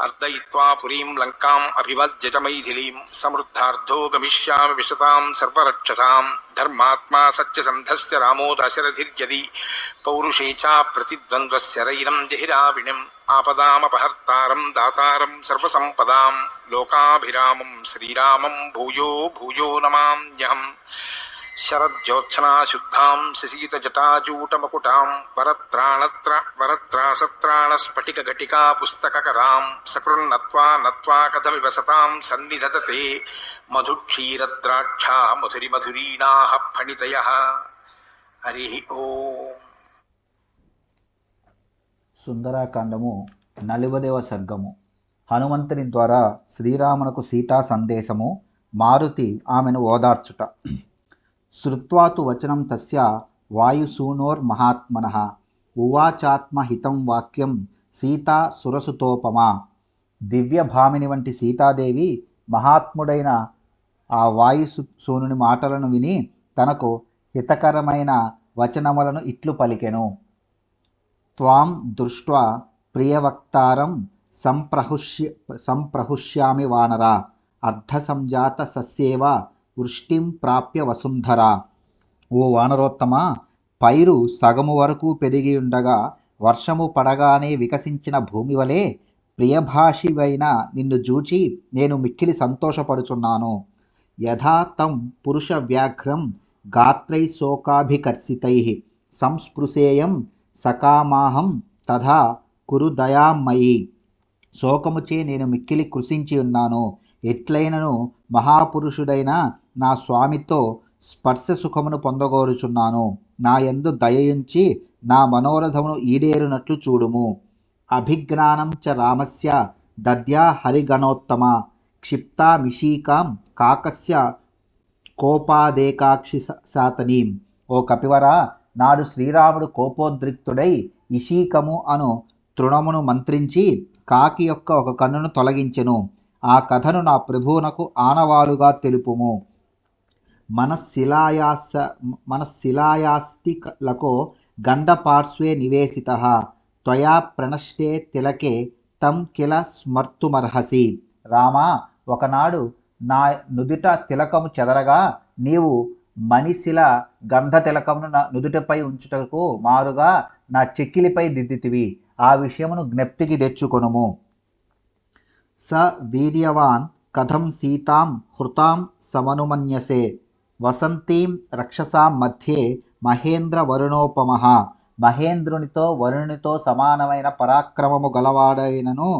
అర్దయిత్వా పురీం లంకాం అభివజ్య మైథిలీం సమృద్ధార్థో గమిష్యామి విశతాం సర్వరక్షసాం ధర్మాత్మా సత్యసంధశ్చ రామో దశరథిర్యది పౌరుషే చ ప్రతిద్వంద్వశరైరం జహిరావిణిం ఆపదామపహర్తారం దాతారం సర్వసంపదాం లోకాభిరామం శ్రీరామం భూయో భూయో నమామ్యహం శరజ్యోత్సనాశుద్ధాం శశీతజటాజూటమకుటాం వరత్రాణత్ర వరత్రాసత్రాణస్ఫటికఘటికా పుస్తకకరాం సకృన్నత్వా నత్వా కథమివ సతాం సన్నిధతతే మధుక్షీరద్రాక్షా మధురిమధురీణాః ఫణితయ హరి ఓం సుందరాకాండము నలువదేవ సర్గము హనుమంతుని ద్వారా శ్రీరామునకు సీతా సందేశము మారుతి ఆమెను ఓదార్చుట। శృత్వాతు వచనం తస్య వాయుసూనోర్మహాత్మన ఉవాచాత్మహితం వాక్యం సీతా సురసుతోపమా. దివ్యభామిని వంటి సీతాదేవి మహాత్ముడైన ఆ వాయుసూనుని మాటలను విని తనకు హితకరమైన వచనములను ఇట్లు పలికెను. త్వాం దృష్ట్వా ప్రియవక్తారం సంప్రహుష్య సంప్రహుష్యామి వానరా. అర్ధసంజాత సస్యేవ వృష్టిం ప్రాప్య వసుంధర. ఓ వానరోత్తమ పైరు సగము వరకు పెరిగి ఉండగా వర్షము పడగానే వికసించిన భూమి వలె ప్రియభాషివైన నిన్ను చూచి నేను మిక్కిలి సంతోషపడుచున్నాను. యథా తం పురుష వ్యాఘ్రం గాత్రై శోకాభికర్షితై. సంస్పృశేయం సకామాహం తథా కురు దయామయి. శోకముచే నేను మిక్కిలి కృషించి ఉన్నాను. ఎట్లైనను మహాపురుషుడైన నా స్వామితో స్పర్శ సుఖమును పొందగోరుచున్నాను. నా యందు దయయుంచి నా మనోరథమును ఈడేరునట్లు చూడుము. అభిజ్ఞానం చ రామస్య దద్యా హరిగణోత్తమ క్షిప్తామిషీకాం కాకస్య కోపాదేకాక్షి శాతనీం ఓ కపివరా నాడు శ్రీరాముడు కోపోద్రిక్తుడై ఇషీకము అను తృణమును మంత్రించి కాకి యొక్క ఒక కన్నును తొలగించెను. ఆ కథను నా ప్రభువునకు ఆనవాలుగా తెలుపుము. మనశిలాయాస మనశిలాయాస్తిలకో గండపార్శ్వే నివేశిత త్వయా ప్రణష్టే తిలకే తం కిల స్మర్తుమర్హసి. రామా ఒకనాడు నా నుదుట తిలకము చెదరగా నీవు మణిశిల గంధ తిలకమును నా నుదుటపై ఉంచుటకు మారుగా నా చెక్కిలిపై దిద్దితివి. ఆ విషయమును జ్ఞప్తికి తెచ్చుకొనుము. స వీర్యవాన్ కథం సీతాం హృతాం సమనుమన్యసే. వసంతీం రక్షసాం మధ్యే మహేంద్ర వరుణోపమ మహేంద్రునితో వరుణునితో సమానమైన పరాక్రమము గలవాడైనను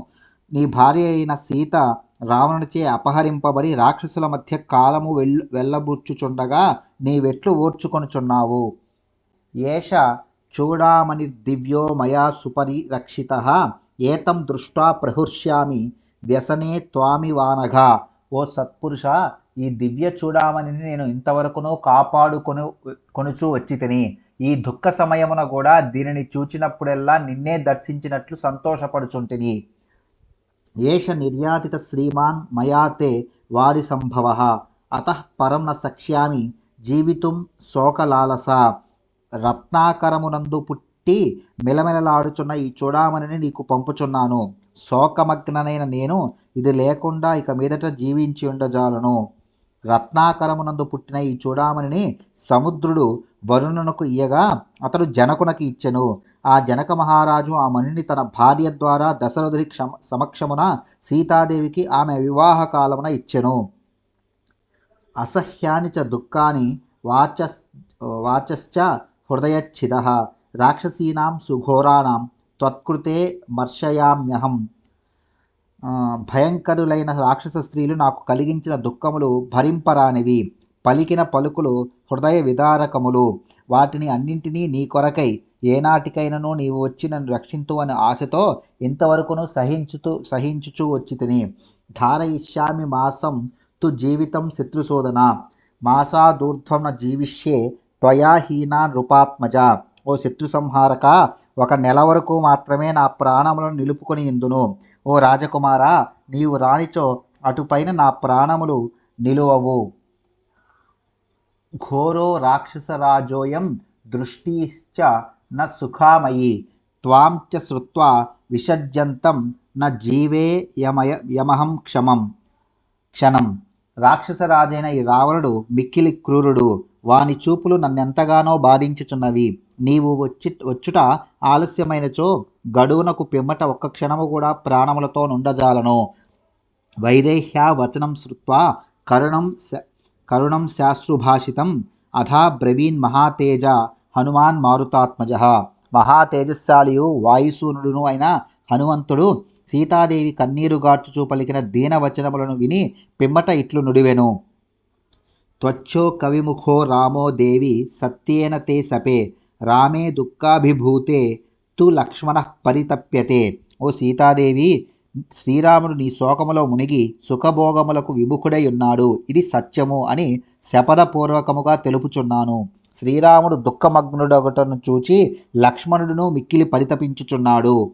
నీ భార్య అయిన సీత రావణునిచే అపహరింపబడి రాక్షసుల మధ్య కాలము వెల్ వెళ్ళబుచ్చుచుండగా నీవెట్లు ఓర్చుకొనుచున్నావు. ఏష చూడామణి దివ్యో మయా సుపరిరక్షిత ఏతం దృష్టా ప్రహృష్యామి వ్యసనే త్వామి వానగా ఓ సత్పురుష ఈ దివ్య చూడామణిని నేను ఇంతవరకును కాపాడుకొను కొనుచూ వచ్చి తిని ఈ దుఃఖ సమయమున కూడా దీనిని చూచినప్పుడెల్లా నిన్నే దర్శించినట్లు సంతోషపడుచుంటిని. ఏష నిర్యాతిత శ్రీమాన్ మయాతే వారి సంభవ. అత పరం న సక్ష్యామి జీవితుం శోకలాలస. రత్నాకరమునందు పుట్టి మెలమెలలాడుచున్న ఈ చూడామణిని నీకు పంపుచున్నాను. శోకమగ్ననైన నేను ఇది లేకుండా ఇక మీదట జీవించి ఉండజాలను. రత్నాకరమునందు పుట్టిన ఈ చూడామణిని సముద్రుడు వరుణునకు ఇయ్యగా అతడు జనకునకి ఇచ్చెను. ఆ జనక మహారాజు ఆ మణిని తన భార్య ద్వారా దశరథుడి క్షమ సమక్షమున సీతాదేవికి ఆమె వివాహ కాలమున ఇచ్చెను. అసహ్యాని చ దుఃఖాని వాచస్ వాచశ్చ హృదయచ్ఛిద. రాక్షసీనాం సుఘోరాణం త్వత్కృతే మర్షయామ్యహం. భయంకరులైన రాక్షస స్త్రీలు నాకు కలిగించిన దుఃఖములు భరింపరానివి. పలికిన పలుకులు హృదయ విదారకములు. వాటిని అన్నింటినీ నీ కొరకై ఏనాటికైనను నీవు వచ్చి నన్ను రక్షింతు అని ఆశతో ఇంతవరకును సహించుతూ సహించుచూ వచ్చి తిని ధారయిష్యామి మాసం తు జీవితం శత్రుశోధన. మాసాదూర్ధ్వం జీవిష్యే త్వయా హీనా నృపాత్మజ. ఓ శత్రు సంహారక ఒక నెల వరకు మాత్రమే నా ప్రాణములను నిలుపుకొని ఇందును. ఓ రాజకుమారా నీవు రానిచో అటుపైన నా ప్రాణములు నిలువవు. ఘోరో రాక్షసరాజోయం దృష్టిశ్చ న సుఖామయి త్వాం చ శ్రుత్వా విసజ్జంతం న జీవే యమయ యమహం క్షమం. క్షణం. రాక్షసరాజైన ఈ రావణుడు మిక్కిలి క్రూరుడు వాని చూపులు నన్నెంతగానో బాధించుచున్నవి. నీవు వచ్చి వచ్చుట ఆలస్యమైనచో గడువునకు పిమ్మట ఒక్క క్షణము కూడా ప్రాణములతో నుండజాలను. వైదేహ్యా వచనం శృత్వా కరుణం శ- కరుణం శాశ్రుభాషితం. అథా బ్రవీన్ మహాతేజ హనుమాన్ మారుతాత్మజ. మహాతేజస్శాలియు వాయుసూనుడును అయిన హనుమంతుడు సీతాదేవి కన్నీరుగార్చుచూ పలికిన దీనవచనములను విని పిమ్మట ఇట్లు నుడివెను. త్వచ్చో కవిముఖో రామో దేవి సత్యేన తే సపే. రామే దుఃఖాభిభూతే తు లక్ష్మణ పరితప్యతే. ఓ సీతాదేవి శ్రీరాముడు నీ శోకములో మునిగి సుఖభోగములకు విముఖుడై ఉన్నాడు. ఇది సత్యము అని శపథపూర్వకముగా తెలుపుచున్నాను. శ్రీరాముడు దుఃఖమగ్నుడొకటను చూచి లక్ష్మణుడును మిక్కిలి పరితపించుచున్నాడు.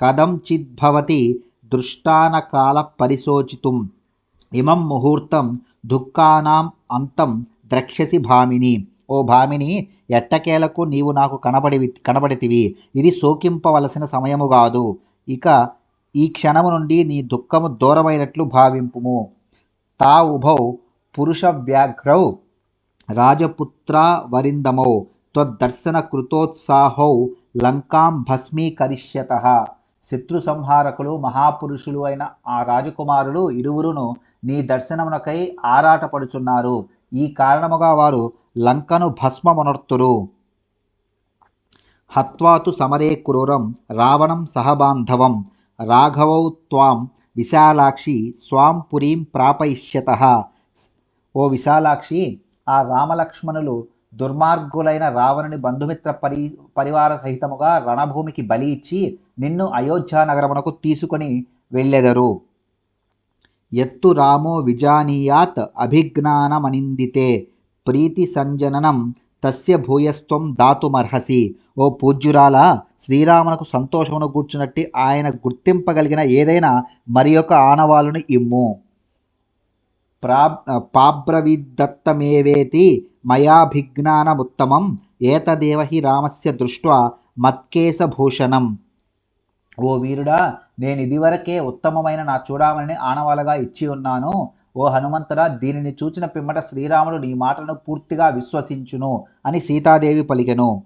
కథంచిద్భవతి దృష్టానకాల పరిశోచితుం. ఇమం ముహూర్తం దుఃఖానాం అంతం ద్రక్ష్యసి భామిని. ఓ భామిని ఎట్టకేలకు నీవు నాకు కనబడి కనబడితివి. ఇది శోకింపవలసిన సమయము కాదు. ఇక ఈ క్షణము నుండి నీ దుఃఖము దూరమైనట్లు భావింపుము. తా ఉభౌ పురుష వ్యాఘ్రౌ రాజపుత్ర వరిందమౌ త్వద్దర్శన కృతోత్సాహౌ లంకాం భస్మీకరిష్యత. శత్రు సంహారకులు మహాపురుషులు అయిన ఆ రాజకుమారులు ఇరువురును నీ దర్శనమునకై ఆరాటపడుచున్నారు. ఈ కారణముగా వారు లంకను భస్మమునర్తురు హత్వాతు సమరే క్రూరం రావణం సహబాంధవం రాఘవౌ త్వాం విశాలాక్షి స్వాం పురీం ప్రాపయిష్యత. ఓ విశాలాక్షి ఆ రామలక్ష్మణులు దుర్మార్గులైన రావణుని బంధుమిత్ర పరి పరివార సహితముగా రణభూమికి బలి ఇచ్చి నిన్ను అయోధ్యా నగరమునకు తీసుకొని వెళ్ళెదరు. ఎత్తు రామో విజానీయాత్ అభిజ్ఞానమనిందితే. ప్రీతి సంజననం తస్య భూయస్త్వం దాతుమర్హసి. ఓ పూజ్యురాల శ్రీరామునకు సంతోషమును కూర్చున్నట్టి ఆయన గుర్తింపగలిగిన ఏదైనా మరి యొక్క ఆనవాళ్ళను ఇమ్ము. ప్రా పాబ్రవిదత్తమేవేతి మయాభిజ్ఞానముత్తమం ఏతదేవ హి రామస్య దృష్ట్వా మత్కేశభూషణం. ఓ వీరుడా నేను ఇదివరకే ఉత్తమమైన నా చూడామని ఆనవాలుగా ఇచ్చి ఉన్నాను. ఓ హనుమంతుడా దీనిని చూచిన పిమ్మట శ్రీరాముడు నీ మాటను పూర్తిగా విశ్వసించును అని సీతాదేవి పలికెను.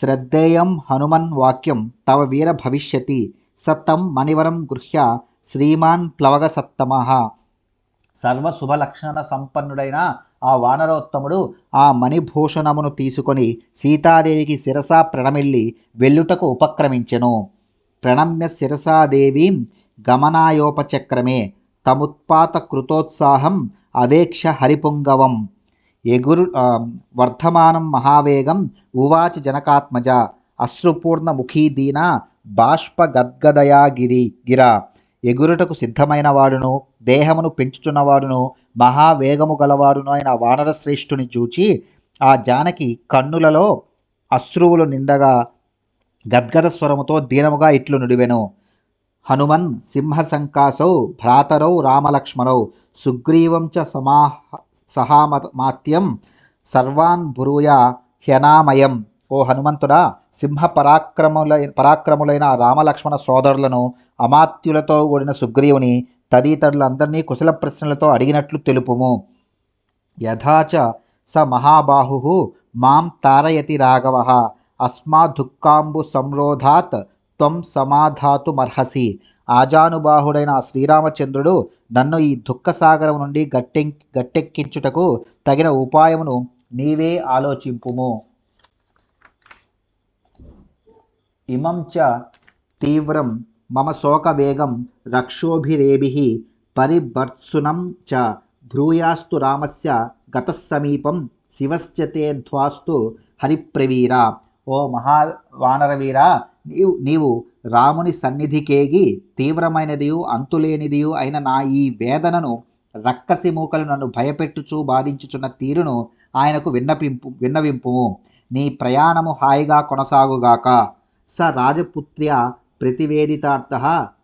శ్రద్ధేయం హనుమన్ వాక్యం తవ వీర భవిష్యతి సత్తం మణివరం గృహ్య శ్రీమాన్ ప్లవగ సర్వ సర్వశుభలక్షణ సంపన్నుడైన ఆ వానరోత్తముడు ఆ మణిభూషణమును తీసుకొని సీతాదేవికి శిరసా ప్రణమిల్లి వెల్లుటకు ఉపక్రమించెను. ప్రణమ్య శిరసాదేవీం గమనాయోపచక్రమే. తముత్పాత కృతోత్సాహం అవేక్ష హరిపుంగవం ఎగురు వర్ధమానం మహావేగం ఉవాచ జనకాత్మజ. అశ్రుపూర్ణ ముఖీదీన బాష్ప గద్గదయా గిరి. గిరా ఎగురుటకు సిద్ధమైన వాడును దేహమును పెంచుచున్నవాడును మహావేగము గలవాడును అయిన వానర శ్రేష్ఠుని చూచి ఆ జానకి కన్నులలో అశ్రువులు నిండగా గద్గద స్వరముతో దీనముగా ఇట్లు నుడివెను. హనుమన్ సింహసంకాసౌ భ్రాతరౌ రామలక్ష్మణౌ సుగ్రీవం చ సమాహ సహామాత్యం సర్వాన్ బురూయ హ్యనామయం. ఓ హనుమంతుడా సింహ పరాక్రములై పరాక్రములైన రామలక్ష్మణ సోదరులను అమాత్యులతో కూడిన సుగ్రీవుని తదితరులందరినీ కుశల ప్రశ్నలతో అడిగినట్లు తెలుపుము. యథాచ స మహాబాహు మాం తారయతి రాఘవ అస్మాదుఃఖాంబు సంరోధాత్ త్వం సమాధాతుమర్హసి ఆజానుబాహుడైన ఆ శ్రీరామచంద్రుడు నన్ను ఈ దుఃఖసాగరం నుండి గట్టె గట్టెక్కించుటకు తగిన ఉపాయమును నీవే ఆలోచింపుము. ఇమం చ తీవ్రం మమ శోకవేగం రక్షోభిరేభి పరిభర్త్సునం చ భ్రూయాస్తు రామస్య గత సమీపం శివశ్చతే ధ్వాస్తు హరిప్రవీర. ఓ మహావానరవీర నీవు నీవు రాముని సన్నిధికేగి తీవ్రమైనదియు అంతులేనిదియు అయిన నా ఈ వేదనను రక్కసి మూకలు నన్ను భయపెట్టుచూ బాధించుచున్న తీరును ఆయనకు విన్నపింపు విన్నవింపుము నీ ప్రయాణము హాయిగా కొనసాగుగాక. స రాజపుత్ర్య ప్రతివేదితార్థ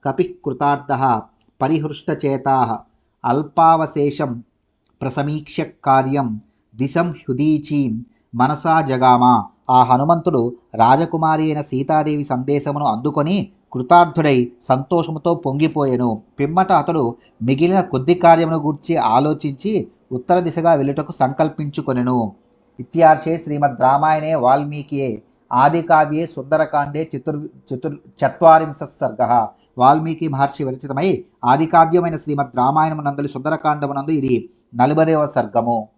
కపికృతార్థ పరిహృష్టచేతా. అల్పావశేషం ప్రసమీక్ష్య కార్యం దిశం హ్యుదీచీం మనసా జగామ. ఆ హనుమంతుడు రాజకుమారి అయిన సీతాదేవి సందేశమును అందుకొని కృతార్థుడై సంతోషముతో పొంగిపోయెను. పిమ్మట అతడు మిగిలిన కొద్ది కార్యమును గూర్చి ఆలోచించి ఉత్తర దిశగా వెళ్ళుటకు సంకల్పించుకొనెను. ఇత్యార్షే శ్రీమద్ రామాయణే వాల్మీకియే. ఆదికావ్యే సుందరకాండే చతుర్ చతుర్ చత్వారింశ సర్గ. వాల్మీకి మహర్షి విరచితమై ఆదికావ్యమైన శ్రీమద్ రామాయణమునందలి సుందరకాండమునందు ఇది నలుబదవ సర్గము.